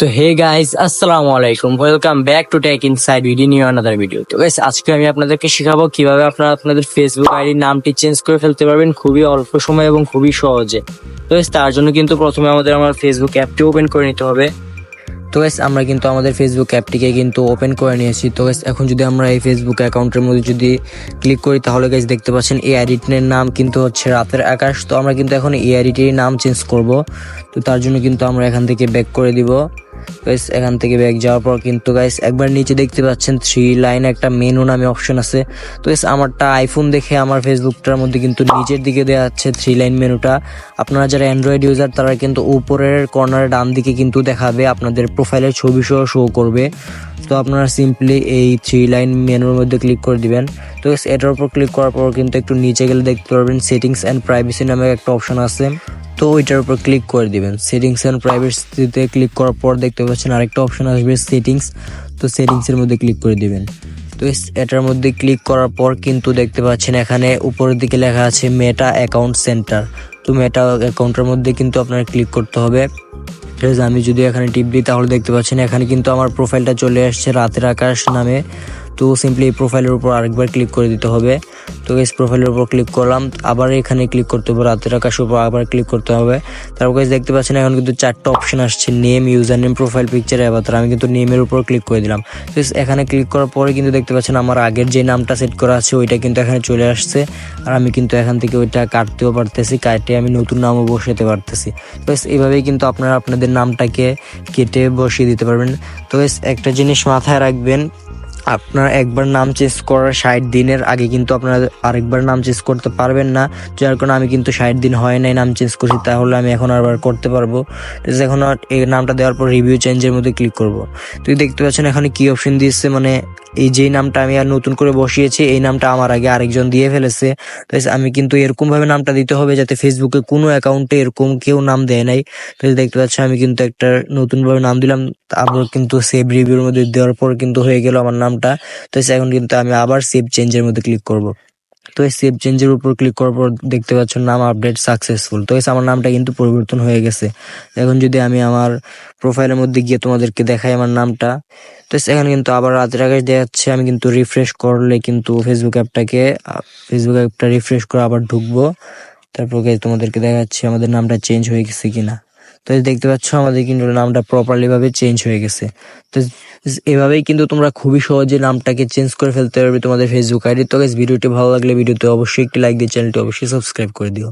তো হে গাইস আসসালামু আলাইকুম। Welcome back to Tech Inside video new another video তো গাইস আজকে আমি আপনাদেরকে শেখাবো কীভাবে আপনারা আপনাদের ফেসবুক আইডি নামটি চেঞ্জ করে ফেলতে পারবেন খুবই অল্প সময় এবং খুবই সহজে। তো গাইস তার জন্য কিন্তু প্রথমে আমাদের আমার ফেসবুক অ্যাপটি ওপেন করে নিতে হবে। তো গাইস আমরা কিন্তু আমাদের ফেসবুক অ্যাপটিকে কিন্তু ওপেন করে নিয়েছি। তো গাইস এখন যদি আমরা এই ফেসবুক অ্যাকাউন্টের মধ্যে যদি ক্লিক করি, তাহলে গাইস দেখতে পাচ্ছেন এই আইডিটির নাম কিন্তু হচ্ছে রাতের আকাশ। তো আমরা কিন্তু এখন এই আইডিটির নাম চেঞ্জ করব। তো তার জন্য কিন্তু আমরা এখান থেকে ব্যাক করে দিব। গাইস এখান থেকে ব্যাক যাওয়ার পর কিন্তু গাইস একবার নিচে দেখতে পাচ্ছেন থ্রি লাইন একটা মেনু নামে অপশন আছে। তো গাইস আমারটা আইফোন দেখে আমার ফেসবুকটার মধ্যে কিন্তু নিচের দিকে দেওয়া যাচ্ছে থ্রি লাইন মেনুটা আপনারা যারা অ্যান্ড্রয়েড ইউজার তারা কিন্তু উপরের কর্নারে ডান দিকে কিন্তু দেখাবে আপনাদের প্রোফাইলের ছবি সহ শো করবে। তো আপনারা সিম্পলি এই থ্রি লাইন মেনুর মধ্যে ক্লিক করে দিবেন। তো এটার উপর ক্লিক করার পর কিন্তু একটু নিচে গেলে দেখতে পারবেন সেটিংস অ্যান্ড প্রাইভেসি নামে একটা অপশন আছে। তো ওইটার উপর ক্লিক করে দিবেন। সেটিংস অ্যান্ড প্রাইভেসিতে ক্লিক করার পর দেখতে পাচ্ছেন আরেকটা অপশন আসবে সেটিংস তো সেটিংসের মধ্যে ক্লিক করে দিবেন। তো এটার মধ্যে ক্লিক করার পর কিন্তু দেখতে পাচ্ছেন এখানে উপরের দিকে লেখা আছে মেটা অ্যাকাউন্ট সেন্টার তো মেটা অ্যাকাউন্টের মধ্যে কিন্তু আপনার ক্লিক করতে হবে। আমি যদি এখানে টিপ দিই তাহলে দেখতে পাচ্ছেন এখানে কিন্তু আমার প্রোফাইলটা চলে আসছে রাতের আকাশ নামে। তো সিম্পলি এই প্রোফাইলের উপর আরেকবার ক্লিক করে দিতে হবে। তো এই প্রোফাইলের উপর ক্লিক করলাম, আবার এখানে ক্লিক করতে হবে, রাতের আকাশের উপর আবার ক্লিক করতে হবে। তারপর guys, দেখতে পাচ্ছেন এখন কিন্তু চারটা অপশন আসছে name user name profile picture avatar আমি কিন্তু নেমের উপর ক্লিক করে দিলাম। তো এখানে ক্লিক করার পরে কিন্তু দেখতে পাচ্ছেন আমার আগের যে নামটা সেট করা আছে, ওইটা কিন্তু এখানে চলে আসছে। আর আমি কিন্তু এখান থেকে ওইটা কাটতেও পারতেছি, কাটে আমি নতুন নামও বসাতে পারতেছি। তো এইভাবেই কিন্তু আপনারা আপনাদের নামটাকে কেটে বসিয়ে দিতে পারবেন। তো একটা জিনিস মাথায় রাখবেন আপনার একবার নাম চেঞ্জ করার ষাট দিনের আগে কিন্তু আপনারা আরেকবার নাম চেঞ্জ করতে পারবেন না। যার কারণে আমি কিন্তু ষাট দিন হয় নাই নাম চেঞ্জ করছি, তাহলে আমি এখন আবার করতে পারব। এখন এই নামটা দেওয়ার পর রিভিউ চেঞ্জের মধ্যে ক্লিক করব। তুই দেখতে পাচ্ছেন এখানে কি অপশন দিয়েছে মানে এই যে নামটা আমি আর নতুন করে বসিয়েছি, এই নামটা আমার আগে আরেকজন দিয়ে ফেলেছে। তো আমি কিন্তু এরকম ভাবে নামটা দিতে হবে যাতে ফেসবুকে কোনো অ্যাকাউন্টে এরকম কেউ নাম দেয় নাই। তো দেখতে পাচ্ছি, আমি কিন্তু একটা নতুন ভাবে নাম দিলাম, তারপর কিন্তু সেভ রিভিউর মধ্যে দেওয়ার পর কিন্তু হয়ে গেল আমার নামটা। তো এখন কিন্তু আমি আবার সেভ চেঞ্জের মধ্যে ক্লিক করব। তো এই সেভ চেঞ্জের উপর ক্লিক করার পর দেখতে পাচ্ছ নাম আপডেট সাকসেসফুল তো আমার নামটা কিন্তু পরিবর্তন হয়ে গেছে। এখন যদি আমি আমার প্রোফাইলের মধ্যে গিয়ে তোমাদেরকে দেখাই আমার নামটা, তো এখানে কিন্তু আবার রাতের আকাশ দেখাচ্ছে। আমি কিন্তু রিফ্রেশ করলে কিন্তু ফেসবুক অ্যাপটাকে ফেসবুক অ্যাপটা রিফ্রেশ করে আবার ঢুকবো। তারপর তোমাদেরকে দেখাচ্ছি আমাদের নামটা চেঞ্জ হয়ে গেছে কিনা। তো দেখতে পাচ্ছ আমাদের কিন্তু নামটা প্রপারলি ভাবে চেঞ্জ হয়ে গেছে। তো এভাবেই কিন্তু তোমরা খুবই সহজে নামটাকে চেঞ্জ করে ফেলতে পারবে তোমাদের ফেসবুক আইডি তো ভিডিওটি ভালো লাগলে ভিডিওতে অবশ্যই একটি লাইক দিয়ে চ্যানেলটি অবশ্যই সাবস্ক্রাইব করে দিও।